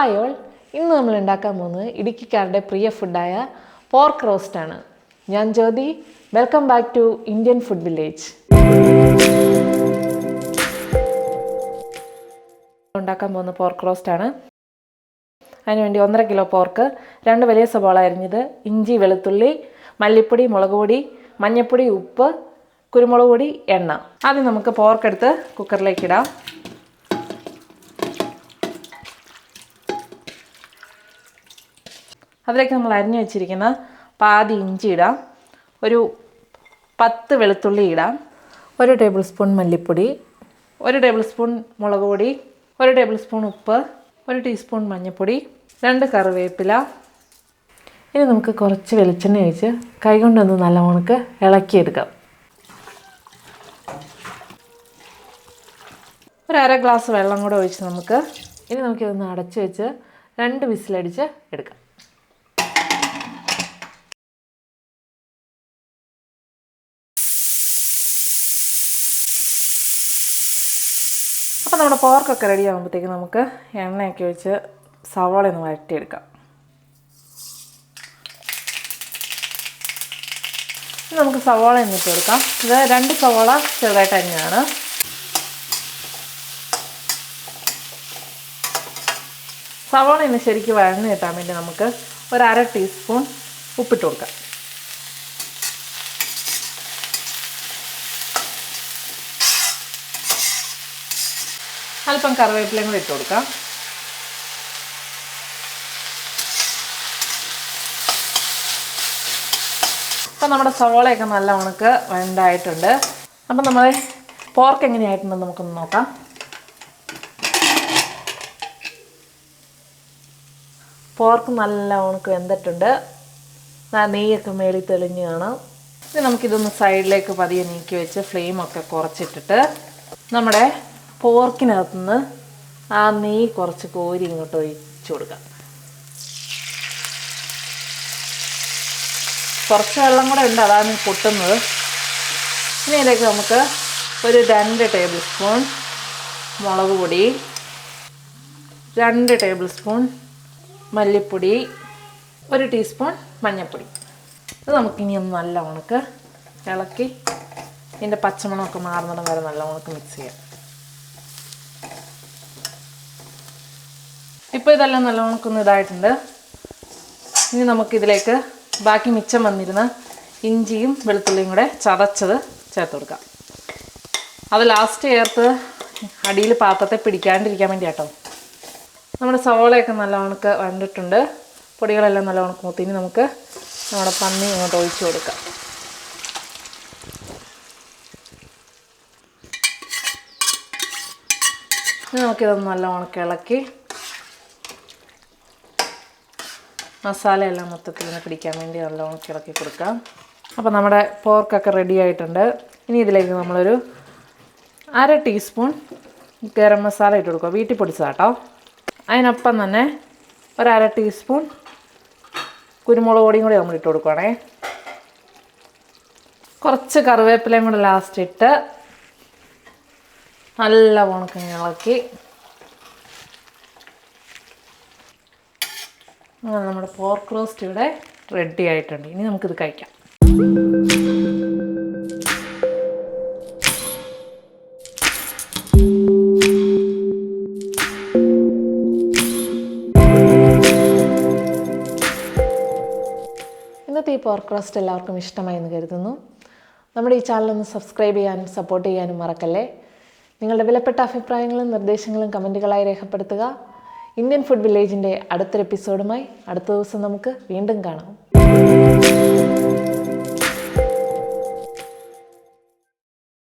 Hi all. ഇന്ന് നമ്മൾ ഉണ്ടാക്കാൻ പോകുന്നത് ഇടുക്കിക്കാരുടെ പ്രിയ ഫുഡായ പോർക്ക് റോസ്റ്റാണ് ഞാൻ Jyothi. Welcome back to Indian food village ഉണ്ടാക്കാൻ പോകുന്ന പോർക്ക് റോസ്റ്റാണ് അതിനുവേണ്ടി ഒന്നര കിലോ പോർക്ക് രണ്ട് വലിയ സവാള അരിഞ്ഞത് ഇഞ്ചി വെളുത്തുള്ളി മല്ലിപ്പൊടി മുളക് പൊടി മഞ്ഞൾപ്പൊടി ഉപ്പ് കുരുമുളക് പൊടി എണ്ണ. ആദ്യം നമുക്ക് പോർക്കെടുത്ത് കുക്കറിലേക്ക് ഇടാം. അതിലേക്ക് നമ്മൾ അരിഞ്ഞു വെച്ചിരിക്കുന്ന പാതി ഇഞ്ചി ഇടാം. ഒരു പത്ത് വെളുത്തുള്ളി ഇടാം. ഒരു ടേബിൾ സ്പൂൺ മല്ലിപ്പൊടി. ഒരു ടേബിൾ സ്പൂൺ മുളക് പൊടി. ഒരു ടേബിൾ സ്പൂൺ ഉപ്പ്. ഒരു ടീസ്പൂൺ മഞ്ഞൾപ്പൊടി. രണ്ട് കറിവേപ്പില. ഇനി നമുക്ക് കുറച്ച് വെളിച്ചെണ്ണ ഒഴിച്ച് കൈകൊണ്ടൊന്ന് നല്ല ഉണക്ക് ഇളക്കിയെടുക്കാം. ഒരു അര ഗ്ലാസ് വെള്ളം കൂടെ ഒഴിച്ച് നമുക്ക് ഇനി നമുക്കിതൊന്ന് അടച്ച് വെച്ച് രണ്ട് വിസിലടിച്ച് എടുക്കാം. അപ്പോൾ നമ്മുടെ പോർക്കൊക്കെ റെഡി ആകുമ്പോഴത്തേക്ക് നമുക്ക് എണ്ണയൊക്കെ ഒഴിച്ച് സവാള ഒന്ന് വഴറ്റിയെടുക്കാം. ഇനി നമുക്ക് സവാള എന്നിട്ട് കൊടുക്കാം. ഇത് രണ്ട് സവാള ചെറുതായിട്ട് അരിഞ്ഞാണ് സവാള ഇന്ന് ശരിക്കും വഴഞ്ഞ് കിട്ടാൻ വേണ്ടി നമുക്ക് ഒരു അര ടീസ്പൂൺ ഉപ്പിട്ട് കൊടുക്കാം. അല്പം കറിവേപ്പിലയും കൂടി ഇട്ട് കൊടുക്കാം. അപ്പം നമ്മുടെ സവോളയൊക്കെ നല്ല ഉണക്ക് വെണ്ടായിട്ടുണ്ട് അപ്പം നമ്മൾ പോർക്ക് എങ്ങനെയായിട്ടുണ്ടെന്ന് നമുക്കൊന്ന് നോക്കാം. പോർക്ക് നല്ല ഉണക്ക് വെന്തിട്ടുണ്ട് നെയ്യൊക്കെ മേളിൽ തെളിഞ്ഞ് കാണാം. ഇനി നമുക്കിതൊന്ന് സൈഡിലേക്ക് പതിയെ നീക്കി വെച്ച് ഫ്ലെയിമൊക്കെ കുറച്ചിട്ടിട്ട് നമ്മുടെ പോർക്കിനകത്തുനിന്ന് ആ നെയ്യ് കുറച്ച് കോരി ഇങ്ങോട്ട് ഒഴിച്ചു കൊടുക്കാം. കുറച്ച് വെള്ളം കൂടെ ഉണ്ട് അതാണ് പൊട്ടുന്നത്. ഇനി ഇതിലേക്ക് നമുക്ക് ഒരു രണ്ട് ടേബിൾ സ്പൂൺ മുളക് പൊടി രണ്ട് ടേബിൾ സ്പൂൺ മല്ലിപ്പൊടി ഒരു ടീസ്പൂൺ മഞ്ഞൾപ്പൊടി. ഇത് നമുക്കിനി ഒന്ന് നല്ല ഉണക്ക് ഇളക്കി ഇതിന്റെ പച്ചമണമൊക്കെ മാറുന്നിടം വരെ നല്ല ഉണക്ക് മിക്സ് ചെയ്യാം. ഇപ്പോൾ ഇതെല്ലാം നല്ലവണക്കൊന്ന് ഇതായിട്ടുണ്ട്. ഇനി നമുക്കിതിലേക്ക് ബാക്കി മിച്ചം വന്നിരുന്ന ഇഞ്ചിയും വെളുത്തുള്ളിയും കൂടെ ചതച്ചത് ചേർത്ത് കൊടുക്കാം. അത് ലാസ്റ്റ് ചേർത്ത് അടിയിൽ പാത്രത്തെ പിടിക്കാണ്ടിരിക്കാൻ വേണ്ടി കേട്ടോ നമ്മുടെ സവോളയൊക്കെ നല്ലവണ്ണക്ക് വന്നിട്ടുണ്ട്. പൊടികളെല്ലാം നല്ല ഉണക്ക് മൂത്തി ഇനി നമുക്ക് നമ്മുടെ പന്നി ഇങ്ങോട്ട് ഒഴിച്ചു കൊടുക്കാം. നമുക്കിതൊന്ന് നല്ല ഉണക്ക് ഇളക്കി മസാലയെല്ലാം മൊത്തത്തിൽ ഒന്ന് പിടിക്കാൻ വേണ്ടി നല്ലോണം ഇളക്കി കൊടുക്കാം. അപ്പോൾ നമ്മുടെ പോർക്കൊക്കെ റെഡി ആയിട്ടുണ്ട്. ഇനി ഇതിലേക്ക് നമ്മളൊരു അര ടീസ്പൂൺ ഗരം മസാല ഇട്ട് കൊടുക്കുക. വീട്ടിൽ പൊടിച്ചതാട്ടോ അതിനൊപ്പം തന്നെ ഒരു ടീസ്പൂൺ കുരുമുളക് പൊടിയും കൂടി നമ്മൾ ഇട്ട് കൊടുക്കുകയാണേ കുറച്ച് കറിവേപ്പിലയും കൂടെ ലാസ്റ്റ് ഇട്ട് നല്ല ഉണക്കം ഇളക്കി നമ്മുടെ പോർക്ക് റോസ്റ്റ് ഇവിടെ റെഡി ആയിട്ടുണ്ട്. ഇനി നമുക്കിത് കഴിക്കാം. ഇന്നത്തെ ഈ പോർക്ക് റോസ്റ്റ് എല്ലാവർക്കും ഇഷ്ടമായി എന്ന് കരുതുന്നു. നമ്മുടെ ഈ ചാനൽ ഒന്ന് സബ്സ്ക്രൈബ് ചെയ്യാനും സപ്പോർട്ട് ചെയ്യാനും മറക്കല്ലേ? നിങ്ങളുടെ വിലപ്പെട്ട അഭിപ്രായങ്ങളും നിർദ്ദേശങ്ങളും കമന്റുകളായി രേഖപ്പെടുത്തുക. ഇന്ത്യൻ ഫുഡ് വില്ലേജിന്റെ അടുത്തൊരു എപ്പിസോഡുമായി അടുത്ത ദിവസം നമുക്ക് വീണ്ടും കാണാം.